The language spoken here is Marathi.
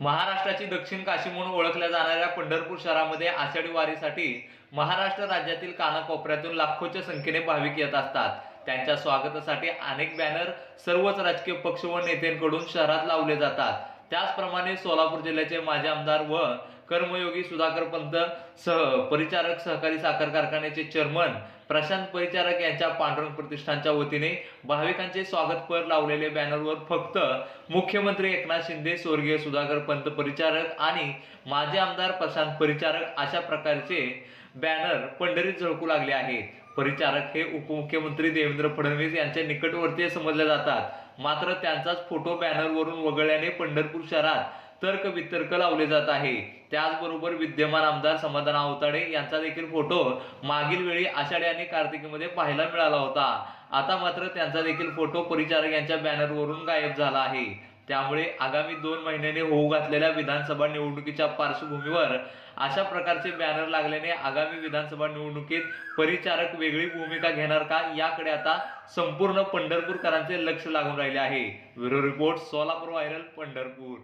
महाराष्ट्राची दक्षिण काशी म्हणून ओळखल्या जाणाऱ्या पंढरपूर शहरामध्ये आषाढी वारीसाठी महाराष्ट्र राज्यातील कानाकोपऱ्यातून लाखोच्या संख्येने भाविक येत असतात. त्यांच्या स्वागतासाठी अनेक बॅनर सर्वच राजकीय पक्ष व नेत्यांकडून शहरात लावले जातात. त्याचप्रमाणे सोलापूर जिल्ह्याचे माजी आमदार व कर्मयोगी सुधाकर पंत सह परिचारक सहकारी साखर कारखान्याचे चेअरमन प्रशांत परिचारक यांच्या पांडुरंग प्रतिष्ठानच्या वतीने भाविकांचे स्वागतपर लावलेले बॅनरवर फक्त मुख्यमंत्री एकनाथ शिंदे स्वर्गीय सुधाकर पंत परिचारक आणि माजी आमदार प्रशांत परिचारक अशा प्रकारचे बॅनर पंढरीत झळकू लागले आहेत. परिचारक हे उपमुख्यमंत्री देवेंद्र फडणवीस यांच्या निकटवर्तीय समजले जातात. मात्र त्यांचाच फोटो बॅनरवरून वगळल्याने पंढरपूर शहरात तर्क वितर्क लावले जात आहे. त्याचबरोबर विद्यमान आमदार समाधान आवताडे यांचा देखील फोटो मागील वेळी आषाढी आणि कार्तिकीमध्ये पाहायला मिळाला होता. आता मात्र त्यांचा देखील फोटो परिचारक यांच्या बॅनरवरून गायब झाला आहे. त्यामुळे आगामी दोन महिन्याने होऊ घातलेल्या विधानसभा निवडणुकीच्या पार्श्वभूमीवर अशा प्रकारचे बॅनर लागल्याने आगामी विधानसभा निवडणुकीत परिचारक वेगळी भूमिका घेणार का? याकडे आता संपूर्ण पंढरपूरकरांचे लक्ष लागून राहिले आहे. Bureau report Solapur viral Pandharpur.